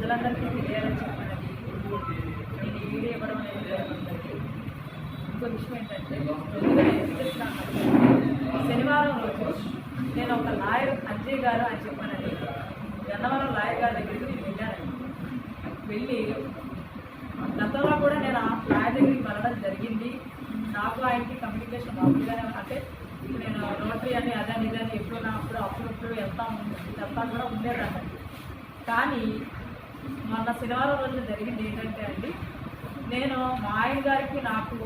ప్రజలందరికీ తెలియాలని చెప్పానండి. నేను ఈ వీడియో ఇవ్వడం అనేది ఇంకో విషయం ఏంటంటే నేను శనివారం రోజు నేను ఒక లాయర్ అజయ్ గారు అని చెప్పానండి. గన్నవరం లాయర్ గారి దగ్గరికి నేను వెళ్ళానండి. వెళ్ళి గతంలో కూడా నేను ఆ లాయర్ దగ్గరికి వెళ్ళడం జరిగింది. నాకు ఆయనకి కమ్యూనికేషన్ మామూలుగానే అంటే నేను రోటరీ అని అదని ఇదని ఎప్పుడు నా అప్పుడు అప్పుడప్పుడు వెళ్తా వెళ్తా కూడా ఉండేదాన్ని. కానీ మొన్న శనివారం రోజున జరిగింది ఏంటంటే అండి నేను మా ఆయన గారికి నాకు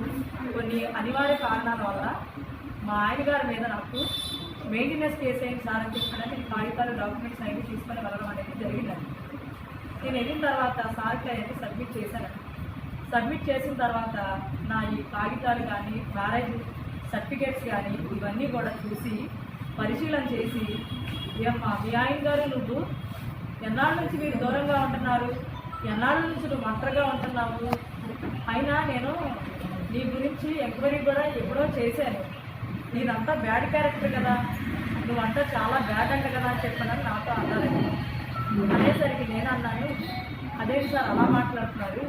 కొన్ని అనివార్య కారణాల వల్ల మా ఆయన గారి మీద నాకు మెయింటెనెన్స్ కేసు సార్ అని చెప్పడానికి కాగితాలు డాక్యుమెంట్స్ అవి తీసుకొని వెళ్ళడం అనేది జరిగిందండి. నేను వెళ్ళిన తర్వాత సార్కి అయితే సబ్మిట్ చేశాను సబ్మిట్ చేసిన తర్వాత నా ఈ కాగితాలు కానీ మ్యారేజ్ సర్టిఫికేట్స్ కానీ ఇవన్నీ కూడా చూసి పరిశీలన చేసి ఏమ్మా మీ ఆయన గారు నువ్వు ఎన్నాళ్ళ నుంచి మీరు దూరంగా ఉంటున్నారు? ఎన్నాళ్ళ నుంచి నువ్వు ఒంటరిగా ఉంటున్నావు? అయినా నేను నీ గురించి ఎంక్వైరీ కూడా ఎప్పుడో చేశాను. నీదంతా బ్యాడ్ క్యారెక్టర్ కదా. నువ్వంతా చాలా బ్యాడ్ అంట కదా అని చెప్పానని నాతో అన్నారు అనేసరికి నేను అన్నాను అదేంటి సార్ అలా మాట్లాడుతున్నారు.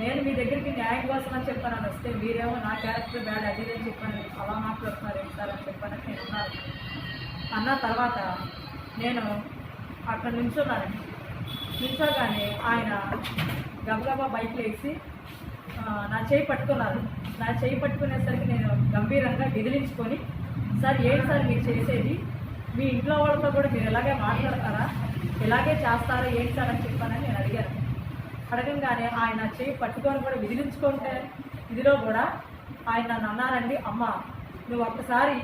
నేను మీ దగ్గరికి న్యాయం కోసం అని చెప్పాను అని వస్తే మీరేమో నా క్యారెక్టర్ బ్యాడ్ అది అని చెప్పాను అలా మాట్లాడుతున్నారు ఏంటి సార్ అని చెప్పాను నేను అన్నారు అన్న తర్వాత నేను అక్కడ నిల్చున్నారండి నిల్చోగానే ఆయన గబగబా బైక్ వేసి నా చేయి పట్టుకున్నారు. నా చేయి పట్టుకునేసరికి నేను గంభీరంగా ఎదిలించుకొని సార్ ఏంటి సార్ మీరు చేసేది? మీ ఇంట్లో వాళ్ళతో కూడా మీరు ఇలాగే మాట్లాడతారా? ఎలాగే చేస్తారా? ఏంటి సార్? అని చెప్పానని నేను అడిగాను. అడగంగానే ఆయన చేయి పట్టుకొని కూడా విదిలించుకుంటే ఇదిలో కూడా ఆయన నన్ను అన్నారండి అమ్మ నువ్వు ఒక్కసారి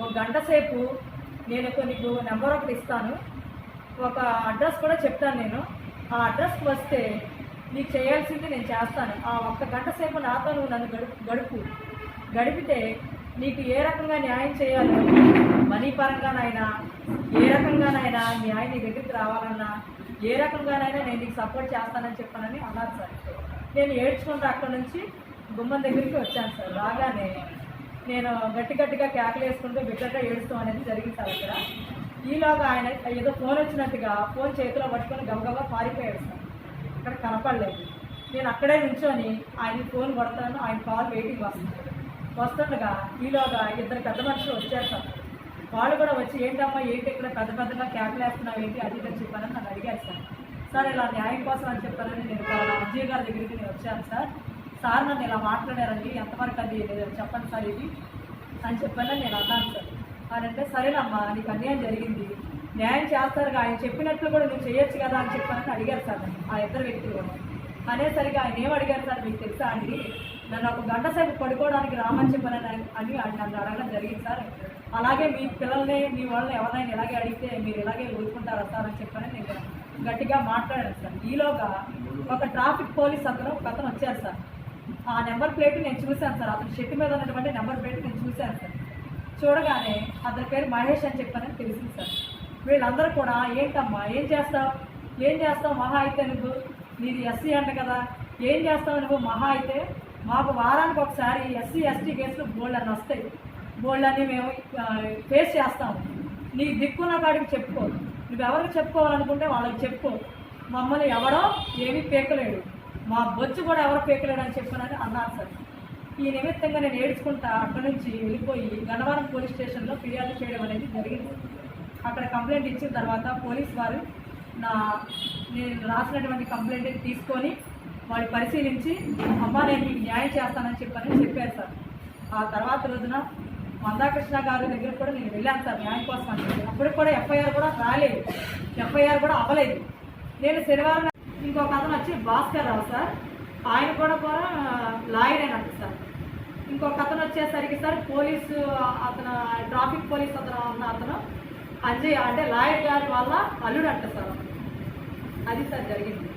ఒక గంట సేపు నేను నీకు నెంబర్ ఒకటి ఇస్తాను. ఒక అడ్రస్ కూడా చెప్తాను నేను. ఆ అడ్రస్కి వస్తే నీకు చేయాల్సింది నేను చేస్తాను. ఆ ఒక్క గంట సేపు నాతో నువ్వు నన్ను గడుపు గడుపు. గడిపితే నీకు ఏ రకంగా న్యాయం చేయాలో? మనీ పరంగానైనా ఏ రకంగానైనా మీ ఆయన నీ దగ్గరికి రావాలన్నా ఏ రకంగానైనా నేను నీకు సపోర్ట్ చేస్తానని చెప్పానని అన్నారు సార్. నేను ఏడ్చుకుంటూ అక్కడ నుంచి గుమ్మం దగ్గరికి వచ్చాను సార్. రాగానే నేను గట్టి గట్టిగా కేకలు వేసుకుంటూ బిడ్డగా ఏడుస్తాం అనేది జరిగింది సార్ ఇక్కడ ఈలోగా ఆయన ఏదో ఫోన్ వచ్చినట్టుగా ఫోన్ చేతిలో పట్టుకొని గబగబా పారిపోయాడు సార్. ఇక్కడ కనపడలేదు. నేను అక్కడే నిల్చొని ఆయన ఫోన్ కొడతాను ఆయన కాల్ వెయిటింగ్ వస్తుంది. వస్తుండగా ఈలోగా ఇద్దరు పెద్ద మనుషులు వచ్చారు సార్. వాళ్ళు కూడా వచ్చి ఏంటమ్మా ఏంటి ఇక్కడ పెద్ద పెద్దగా క్యాబ్లు వేస్తున్నావు ఏంటి అది ఇది అని చెప్పానని నన్ను అడిగారు సార్. సార్ ఇలా న్యాయం కోసం అని చెప్పానని నేను పలానా అజయ్ గారి దగ్గరికి నేను వచ్చాను సార్. సార్ నన్ను ఇలా మాట్లాడారండి ఎంతవరకు అది చెప్పండి సార్ ఇది అని చెప్పానని నేను అన్నాను సార్. అని అంటే సరేనమ్మా నీకు అన్యాయం జరిగింది. న్యాయం చేస్తారుగా ఆయన చెప్పినట్లు కూడా నువ్వు చేయొచ్చు కదా అని చెప్పానని అడిగారు సార్ ఆ ఇద్దరు వ్యక్తులు. కూడా అనేసరికి ఆయన ఏం అడిగారు సార్ మీకు తెలుసా అండి? నన్ను ఒక గంట సేపు పడుకోవడానికి రామని చెప్పానని అని ఆయన నన్ను అడగడం జరిగింది సార్. అలాగే మీ పిల్లల్ని మీ వాళ్ళని ఎవరైనా ఇలాగే అడిగితే మీరు ఇలాగే ఊరుకుంటారా సార్ అని చెప్పని నేను గట్టిగా మాట్లాడాను సార్. ఈలోగా ఒక ట్రాఫిక్ పోలీస్ అతను ఒక అతను వచ్చారు సార్. ఆ నెంబర్ ప్లేట్ నేను చూశాను సార్. అతని చెట్టు మీద ఉన్నటువంటి నెంబర్ ప్లేట్ నేను చూశాను సార్. చూడగానే అతని పేరు మహేష్ అని చెప్పానని తెలిసింది సార్. వీళ్ళందరూ కూడా ఏంటమ్మా ఏం చేస్తావు? ఏం చేస్తావు? మహా అయితే నువ్వు? నీది ఎస్సీ అంట కదా. ఏం చేస్తావు నువ్వు? మహా అయితే? మాకు వారానికి ఒకసారి ఎస్సీ ఎస్టీ కేసులు బోల్డ్ అని వస్తాయి. బోల్డ్ అని మేము ఫేస్ చేస్తాము నీ దిక్కున్న కాడికి చెప్పుకో. నువ్వు ఎవరికి చెప్పుకోవాలనుకుంటే వాళ్ళకి చెప్పుకో మమ్మల్ని ఎవడో ఏమీ పేకలేడు. మా బొచ్చు కూడా ఎవరు పేకలేడు అని చెప్పానని అన్నారు సార్. ఈ నిమిత్తంగా నేను ఏడ్చుకుంటా అక్కడి నుంచి వెళ్ళిపోయి గన్నవరం పోలీస్ స్టేషన్లో ఫిర్యాదు చేయడం అనేది జరిగింది. అక్కడ కంప్లైంట్ ఇచ్చిన తర్వాత పోలీస్ వారు నా నేను రాసినటువంటి కంప్లైంట్ తీసుకొని వాళ్ళు పరిశీలించి అమ్మ నేను మీకు న్యాయం చేస్తానని చెప్పని చెప్పారు సార్. ఆ తర్వాత రోజున మందాకృష్ణ గారి దగ్గర కూడా నేను వెళ్ళాను సార్ న్యాయం కోసం అని చెప్పి. అప్పుడు కూడా ఎఫ్ఐఆర్ కూడా రాలేదు. ఎఫ్ఐఆర్ కూడా అవ్వలేదు. నేను శనివారం ఇంకొక అతను వచ్చి భాస్కర్ రావు సార్. ఆయన కూడా కూడా లాయర్ అయినట్టు సార్. ఇంకొక అతను వచ్చేసరికి సార్ పోలీసు అతను ట్రాఫిక్ పోలీస్ అతను ఉన్న అతను అంజయ్ అంటే లాయర్ గారి వల్ల అల్లుడు అంట సార్. అది సార్ జరిగింది.